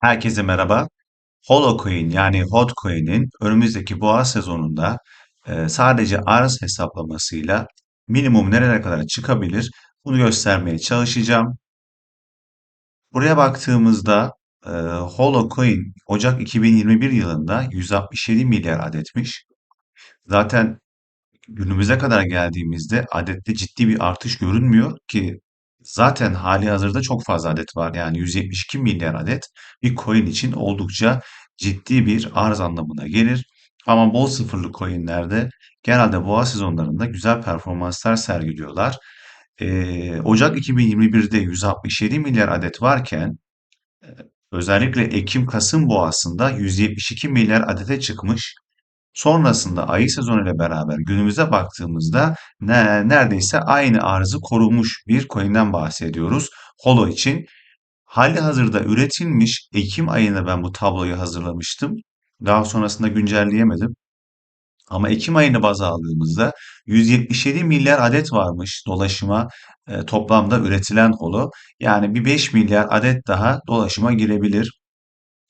Herkese merhaba. Holocoin yani Hotcoin'in önümüzdeki boğa sezonunda e, sadece arz hesaplamasıyla minimum nerelere kadar çıkabilir bunu göstermeye çalışacağım. Buraya baktığımızda e, Holocoin Ocak 2021 yılında 167 milyar adetmiş. Zaten günümüze kadar geldiğimizde adette ciddi bir artış görünmüyor ki zaten hali hazırda çok fazla adet var. Yani 172 milyar adet bir coin için oldukça ciddi bir arz anlamına gelir. Ama bol sıfırlı coinlerde genelde boğa sezonlarında güzel performanslar sergiliyorlar. Ee, Ocak 2021'de 167 milyar adet varken özellikle Ekim-Kasım boğasında 172 milyar adete çıkmış. Sonrasında ayı sezonuyla beraber günümüze baktığımızda ne, neredeyse aynı arzı korumuş bir coin'den bahsediyoruz. Holo için. Hali hazırda üretilmiş Ekim ayında ben bu tabloyu hazırlamıştım. Daha sonrasında güncelleyemedim. Ama Ekim ayını baz aldığımızda 177 milyar adet varmış dolaşıma e, toplamda üretilen holo. Yani bir 5 milyar adet daha dolaşıma girebilir.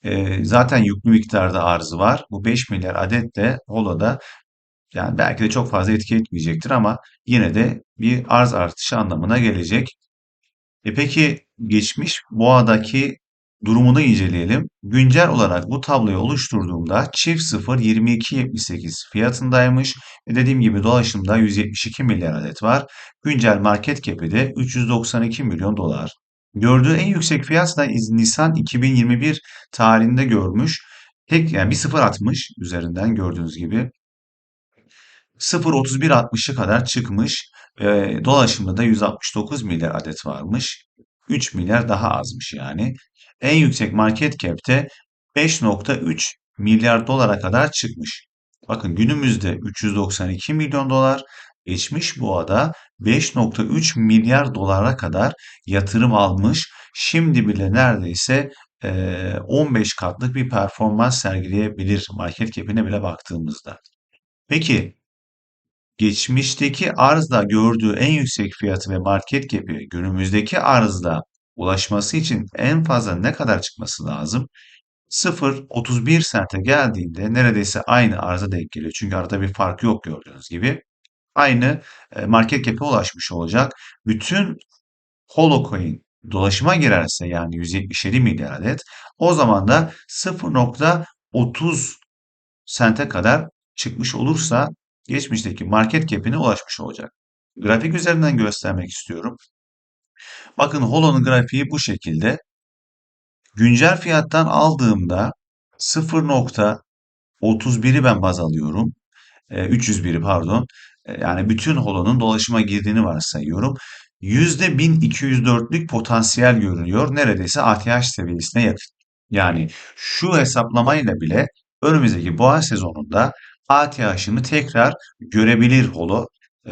E, zaten yüklü miktarda arzı var. Bu 5 milyar adet de holoda yani belki de çok fazla etki etmeyecektir ama yine de bir arz artışı anlamına gelecek. E peki geçmiş boğadaki durumunu inceleyelim. Güncel olarak bu tabloyu oluşturduğumda çift 0 22.78 fiyatındaymış. E dediğim gibi dolaşımda 172 milyar adet var. Güncel market cap'i de 392 milyon dolar. Gördüğü en yüksek fiyat da Nisan 2021 tarihinde görmüş. Tek yani bir sıfır atmış üzerinden gördüğünüz gibi. 0.3160'ı kadar çıkmış. E, dolaşımda da 169 milyar adet varmış. 3 milyar daha azmış yani. En yüksek market cap'te 5.3 milyar dolara kadar çıkmış. Bakın günümüzde 392 milyon dolar, geçmiş boğada 5.3 milyar dolara kadar yatırım almış. Şimdi bile neredeyse e, 15 katlık bir performans sergileyebilir market cap'ine bile baktığımızda. Peki geçmişteki arzda gördüğü en yüksek fiyatı ve market cap'i günümüzdeki arzda ulaşması için en fazla ne kadar çıkması lazım? 0.31 sente geldiğinde neredeyse aynı arza denk geliyor. Çünkü arada bir fark yok gördüğünüz gibi. Aynı market cap'e ulaşmış olacak. Bütün Holocoin dolaşıma girerse yani 177 milyar adet o zaman da 0.30 sente kadar çıkmış olursa geçmişteki market cap'ine ulaşmış olacak. Grafik üzerinden göstermek istiyorum. Bakın Holo'nun grafiği bu şekilde. Güncel fiyattan aldığımda 0.31'i ben baz alıyorum. E, 301'i pardon. Yani bütün Holo'nun dolaşıma girdiğini varsayıyorum. %1204'lük potansiyel görünüyor. Neredeyse ATH seviyesine yakın. Yani şu hesaplamayla bile önümüzdeki boğa sezonunda ATH'ını tekrar görebilir Holo.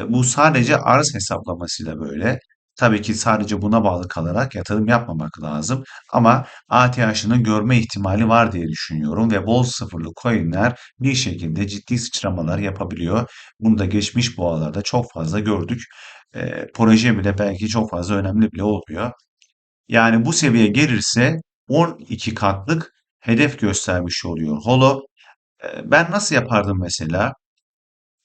Bu sadece arz hesaplamasıyla böyle. Tabii ki sadece buna bağlı kalarak yatırım yapmamak lazım. Ama ATH'ını görme ihtimali var diye düşünüyorum ve bol sıfırlı coinler bir şekilde ciddi sıçramalar yapabiliyor. Bunu da geçmiş boğalarda çok fazla gördük. E, proje bile belki çok fazla önemli bile olmuyor. Yani bu seviye gelirse 12 katlık hedef göstermiş oluyor Holo. E, ben nasıl yapardım mesela?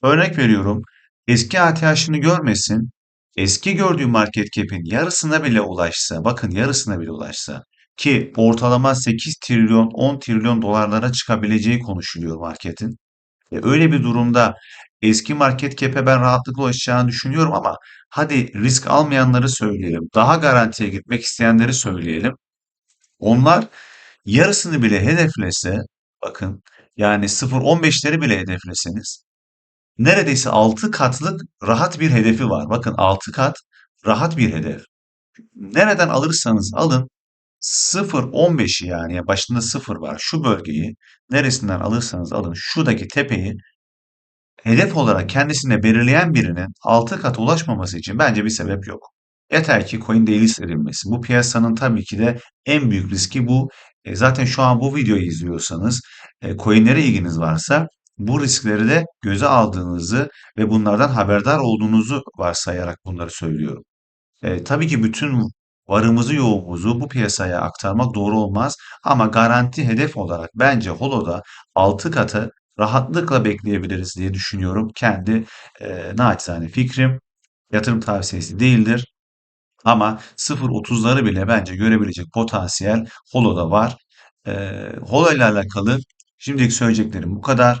Örnek veriyorum. Eski ATH'ını görmesin. Eski gördüğü market cap'in yarısına bile ulaşsa, bakın yarısına bile ulaşsa ki ortalama 8 trilyon 10 trilyon dolarlara çıkabileceği konuşuluyor marketin. E, öyle bir durumda eski market cap'e ben rahatlıkla ulaşacağını düşünüyorum ama hadi risk almayanları söyleyelim. Daha garantiye gitmek isteyenleri söyleyelim. Onlar yarısını bile hedeflese bakın yani 0.15'leri bile hedefleseniz neredeyse 6 katlık rahat bir hedefi var. Bakın 6 kat rahat bir hedef. Nereden alırsanız alın 0.15'i yani başında 0 var şu bölgeyi neresinden alırsanız alın şuradaki tepeyi hedef olarak kendisine belirleyen birinin 6 kat ulaşmaması için bence bir sebep yok. Yeter ki coin delist edilmesi. Bu piyasanın tabii ki de en büyük riski bu. E, zaten şu an bu videoyu izliyorsanız, e, coinlere ilginiz varsa bu riskleri de göze aldığınızı ve bunlardan haberdar olduğunuzu varsayarak bunları söylüyorum. E, tabii ki bütün varımızı yoğumuzu bu piyasaya aktarmak doğru olmaz. Ama garanti hedef olarak bence Holo'da 6 katı rahatlıkla bekleyebiliriz diye düşünüyorum. Kendi e, naçizane fikrim yatırım tavsiyesi değildir. Ama 0.30'ları bile bence görebilecek potansiyel Holo'da var. E, Holo ile alakalı şimdilik söyleyeceklerim bu kadar.